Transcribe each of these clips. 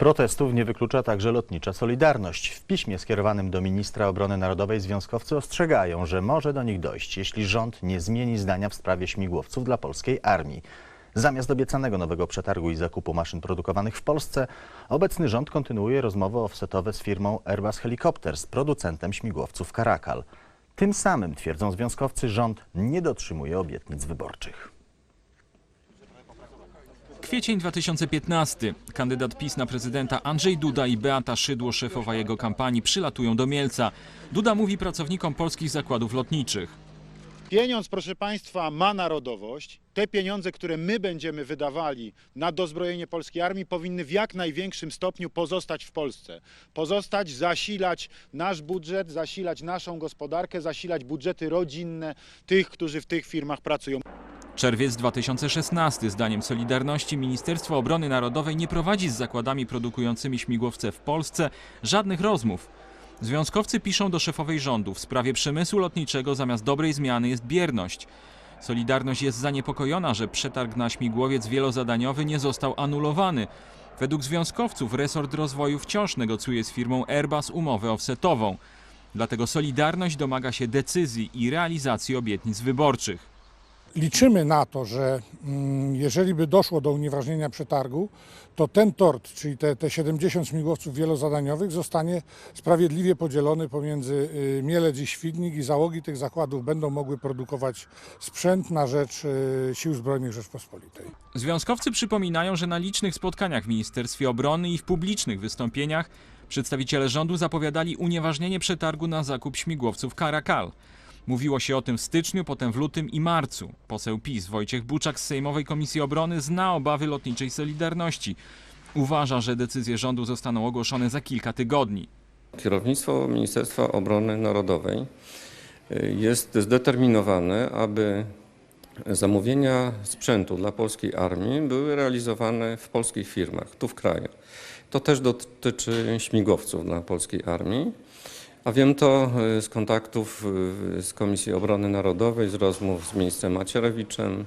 Protestów nie wyklucza także lotnicza Solidarność. W piśmie skierowanym do ministra obrony narodowej związkowcy ostrzegają, że może do nich dojść, jeśli rząd nie zmieni zdania w sprawie śmigłowców dla polskiej armii. Zamiast obiecanego nowego przetargu i zakupu maszyn produkowanych w Polsce, obecny rząd kontynuuje rozmowy offsetowe z firmą Airbus Helicopters, producentem śmigłowców Caracal. Tym samym, twierdzą związkowcy, rząd nie dotrzymuje obietnic wyborczych. Kwiecień 2015. Kandydat PiS na prezydenta Andrzej Duda i Beata Szydło, szefowa jego kampanii, przylatują do Mielca. Duda mówi pracownikom polskich zakładów lotniczych. Pieniądz, proszę Państwa, ma narodowość. Te pieniądze, które my będziemy wydawali na dozbrojenie polskiej armii, powinny w jak największym stopniu pozostać w Polsce. Pozostać, zasilać nasz budżet, zasilać naszą gospodarkę, zasilać budżety rodzinne tych, którzy w tych firmach pracują. Czerwiec 2016. Zdaniem Solidarności Ministerstwo Obrony Narodowej nie prowadzi z zakładami produkującymi śmigłowce w Polsce żadnych rozmów. Związkowcy piszą do szefowej rządu w sprawie przemysłu lotniczego zamiast dobrej zmiany jest bierność. Solidarność jest zaniepokojona, że przetarg na śmigłowiec wielozadaniowy nie został anulowany. Według związkowców resort rozwoju wciąż negocjuje z firmą Airbus umowę offsetową. Dlatego Solidarność domaga się decyzji i realizacji obietnic wyborczych. Liczymy na to, że mm, jeżeli by doszło do unieważnienia przetargu, to ten tort, czyli te, te 70 śmigłowców wielozadaniowych zostanie sprawiedliwie podzielony pomiędzy y, Mielec i Świdnik i załogi tych zakładów będą mogły produkować sprzęt na rzecz y, Sił Zbrojnych Rzeczpospolitej. Związkowcy przypominają, że na licznych spotkaniach w Ministerstwie Obrony i w publicznych wystąpieniach przedstawiciele rządu zapowiadali unieważnienie przetargu na zakup śmigłowców Caracal. Mówiło się o tym w styczniu, potem w lutym i marcu. Poseł PiS Wojciech Buczak z Sejmowej Komisji Obrony zna obawy lotniczej Solidarności. Uważa, że decyzje rządu zostaną ogłoszone za kilka tygodni. Kierownictwo Ministerstwa Obrony Narodowej y, jest zdeterminowane, aby zamówienia sprzętu dla polskiej armii były realizowane w polskich firmach, tu w kraju. To też dotyczy śmigłowców dla polskiej armii. A wiem to y, z kontaktów y, z Komisji Obrony Narodowej, z rozmów z ministrem Macierewiczem,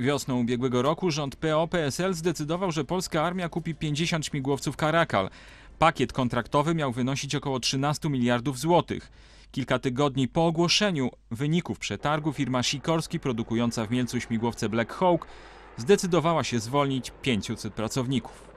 Wiosną ubiegłego roku rząd PO-PSL zdecydował, że polska armia kupi 50 śmigłowców Caracal. Pakiet kontraktowy miał wynosić około 13 miliardów złotych. Kilka tygodni po ogłoszeniu wyników przetargu firma Sikorski produkująca w Mielcu śmigłowce Black Hawk zdecydowała się zwolnić 500 pracowników.